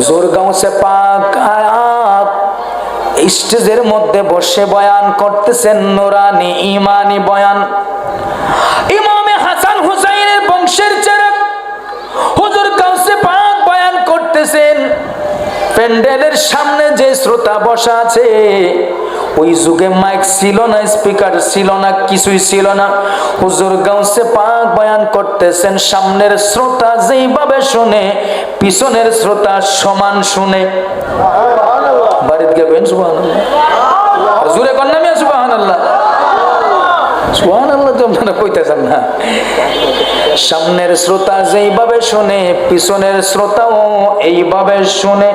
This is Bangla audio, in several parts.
হুজুর গাউসে পাক আয়াত। স্টেজের মধ্যে বসে বয়ান করতেছেন নুরানি ইমানি বয়ান। ইমামে হাসান হুসাইনের বংশের চেরাক হুজুর গাউসে পাক বয়ান করতেছেন। প্যান্ডেলের সামনে যে শ্রোতা বসা আছে ওই যুগে মাইক ছিল না স্পিকার ছিল না, কিছুই ছিল না। হুজুর গাউসে পাক বয়ান করতেছেন, সামনের শ্রোতা যেইভাবে শুনে, পিছনের শ্রোতা সমান শুনে। বাড়িতে গেবেন আর জুড়ে কর নামে, সুবহানাল্লাহ। সুবহানাল্লাহ তো আপনারা কইতেছেন না। সামনের শ্রোতা যেইভাবে শুনে, পিছনের শ্রোতাও এইভাবে শুনে।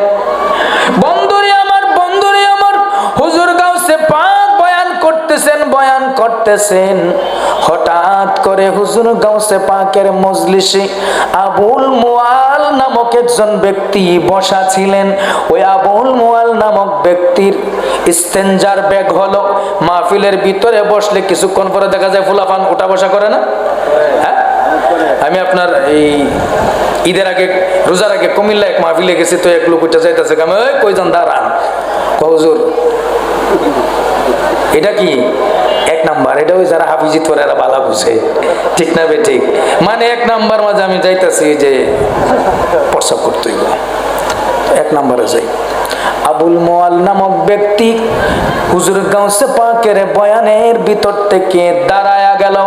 করতেছেন? হঠাৎ করে হুজুর গাউসে পাকের মজলিসে আবুল মুআল নামক একজন ব্যক্তি বসা ছিলেন। ওই আবুল মুআল নামক ব্যক্তির ইস্তেঞ্জার ব্যাগ হলো। মাহফিলের ভিতরে বসলে কিছুক্ষণ পরে দেখা যায় ফুলাফান উঠা বসা করে না? হ্যাঁ? আমি আপনার এই ঈদের আগে, রোজার আগে কুমিল্লা এক মাহফিলে গেছি তো এক লোক উঠে যাইতেছে। আমি, ওই কইজন দাঁড়ান। কহুজুর এটা কি? নাম্বার, এটা ওই যারা হাফিজি তোর এরা বালা বুঝে। ঠিক না বে ঠিক? মানে এক নাম্বার মাঝে আমি যাইতাছি যে প্রসাব করতে এক নাম্বারে যাই। আবুল মোয়াল নামক ব্যক্তি হুজুর গাউসে পাকের বয়ানের ভিতর থেকে দাঁড়ায়া গেল।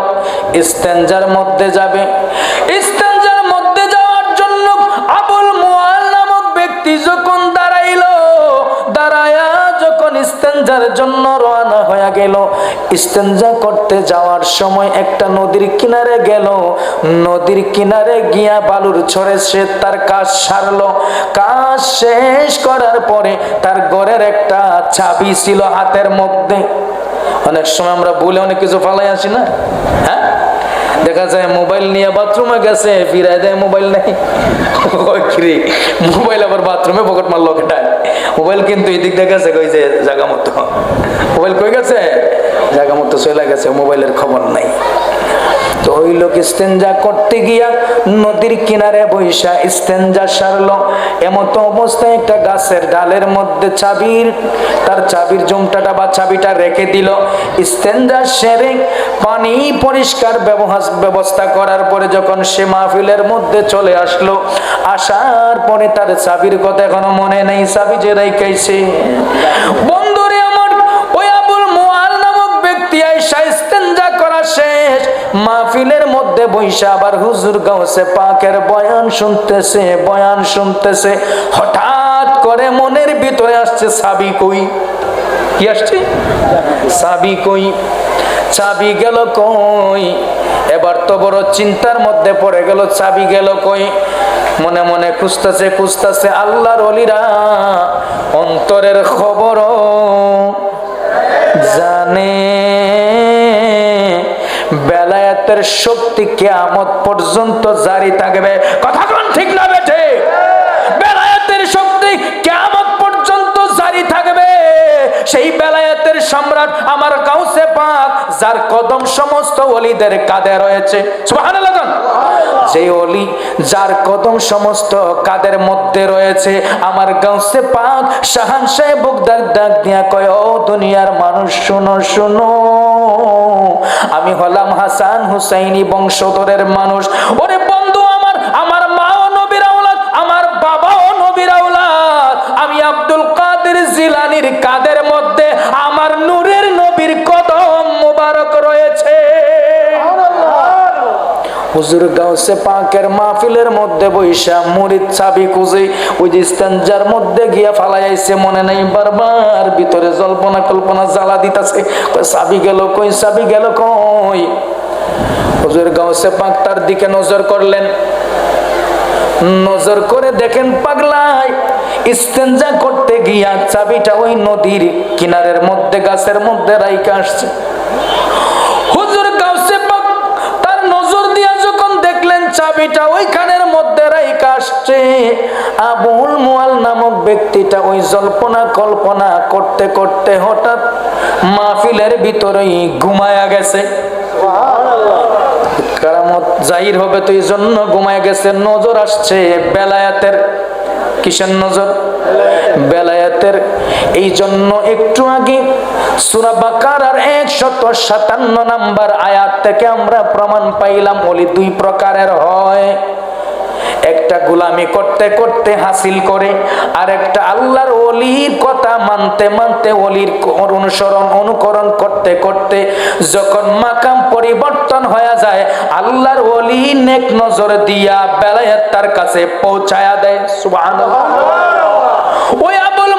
ইস্তেঞ্জার মধ্যে যাবে। ইস্তেঞ্জার মধ্যে যাওয়ার জন্য আবুল মোয়াল নামক ব্যক্তি যখন ইস্তেঞ্জার জন্য রওনা হয়ে গেল। ইস্তেঞ্জা করতে যাওয়ার সময় একটা নদীর কিনারে গেল। নদীর কিনারে গিয়া বালুর ছড়ে সে তার কাজ সারলো। কাজ শেষ করার পরে তার ঘরের একটা চাবি ছিল হাতের মধ্যে। অনেক সময় আমরা বলে অনেক কিছু ফালাই আসি না? হ্যাঁ? দেখা যায় মোবাইল নিয়ে বাথরুমে গেছে ফিরাই দেয় মোবাইল নেই। মোবাইল আবার বাথরুমে পকেট মারলো কেটায় মোবাইল কিন্তু এদিক দিয়ে গেছে, কই যে জায়গা মতো মোবাইল কই গেছে? জায়গা মতো চলে গেছে, মোবাইলের খবর নাই। তো ওই লোক ইস্তেঞ্জা করতে গিয়া নদীর কিনারে বৈশা ইস্তেঞ্জা সারলো। এমত অবস্থায় একটা গাছের ডালের মধ্যে চাবির, তার চাবির জমটাটা বা চাবিটা রেখে দিল। ইস্তেঞ্জা সেরে পানি পরিষ্কার ব্যবহার, ব্যবস্থা করার পরে যখন সে মাহফিলের মধ্যে চলে আসলো, আসার পরে তার চাবির কথা এখনও মনে নেই, চাবি যে রেখাইছে বন্ধুরে মাহফিলের মধ্যে বৈশা আবার হুজুর গাউসে পাকের বয়ান শুনতেছে বয়ান শুনতেছে। হঠাৎ করে মনের ভিতরে আসছে, সাবি কই? কি আসছে? সাবি কই? চাবি গেল কই? এবার তো বড় চিন্তার মধ্যে পড়ে গেল, চাবি গেল কই? মনে মনে খুঁজতেছে খুঁজতেছে আল্লাহর অলিরা অন্তরের খবর জানে। বেলায়েতের শক্তি কেয়ামত পর্যন্ত জারি থাকবে। কথা কোন ঠিক না বেঠে? বেলায়েতের শক্তি কেয়ামত পর্যন্ত জারি থাকবে। সেই বেলায়েতের সম্রাট আমার গাউসে পাক, যার কদম সমস্ত অলিদের কাঁধে রয়েছে। সুবহানাল্লাহ? যে অলি, যার কদম সমস্ত কাদের মধ্যে রয়েছে, আমার গাউসে পাক শাহান সাহেব বুকদার দিয়া কয়, ও দুনিয়ার মানুষ, শুনো শুনো। আমি হলাম হাসান হুসাইনি বংশধরের মানুষ। ওরে বন্ধু আমার আমার মাও নবীর আওলাদ, আমার বাবাও নবীর আওলাদ। আমি আব্দুল কাদের জিলানির কাদের মধ্যে, আমার নূরের নবীর হুজুর গাউসে পাকের মাহফিলের মধ্যে বৈশা মুরিদ চাবি খুঁজে, ওই যে স্ট্যান্ডার মধ্যে গিয়া ফালাই আইছে, মনে নাই বারবার ভিতরে জল্পনা কল্পনা জ্বালা দিতাছে চাবি গেল কই, চাবি গেল কই? হুজুর গাউসে পাক তার দিকে নজর করলেন। নজর করে দেখেন পাগলাই ইস্তেঞ্জা করতে গিয়া চাবিটা ওই নদীর কিনারের মধ্যে, গাছের মধ্যে রাইকা আসছে। চাবিটা ওইখানের মধ্যে রাইকা আসছে। আবুল মুয়াল নামক ব্যক্তিটা ওই জল্পনা কল্পনা করতে করতে হঠাৎ মাহফিলের ভিতরেই ঘুমায়া গেছে। কারামত জাহির হবে তো এই জন্য ঘুমায় গেছে। নজর আসছে বেলায়াতের। কি কিসের নজর? বেলায়েতের। এই জন্য একটু আগে সুরা বাকারার একশত সাতান্ন আয়াত থেকে আমরা প্রমাণ পাইলাম, ওলি দুই প্রকারের হয়। একটা গোলামি করতে করতে হাসিল করে আর একটা আল্লাহর কথা মানতে মানতে অলির অনুসরণ, অনুকরণ করতে করতে যখন মাকাম পরিবর্তন হয়ে যায়, আল্লাহর অলি নেক নজর দিয়া বেলায়েত তার কাছে পৌঁছায়া দেয়। সুবহানাল্লাহ। আবুল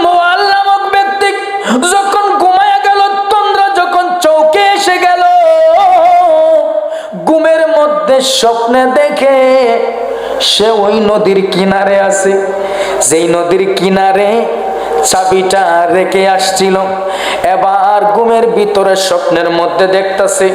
স্বপ্নে দেখে সে ওই নদীর কিনারে আছে। যেই নদীর কিনারে চাবিটা রেখে আসছিল। এবার ঘুমের ভিতরে স্বপ্নের মধ্যে দেখতাছে,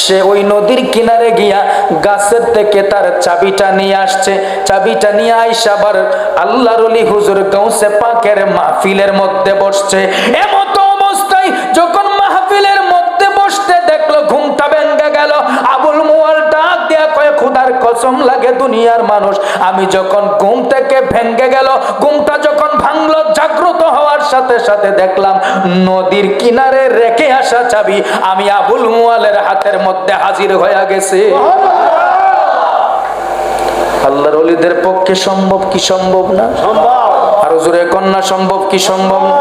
সে ওই নদীর কিনারে গিয়া গাছের থেকে তার চাবিটা নিয়ে আসছে। চাবিটা নিয়ে আইসা আবার আল্লাহর হুজুর গৌসে পাকের মাহফিলের মধ্যে বসছে। এমতো কসম লাগে দুনিয়ার মানুষ। আমি যখন ঘুম থেকে ভেঙ্গে গেল ঘুমটা যখন ভাঙলো জাগ্রত হওয়ার সাথে সাথে দেখলাম নদীর কিনারে রেখে আসা চাবি। আমি আবুল মুয়ালের হাতের মধ্যে হাজির হয়ে গেছে। আল্লাহর অলিদের পক্ষে সম্ভব কি সম্ভব না? সম্ভব। আরও জোরে কন্যা সম্ভব কি সম্ভব না?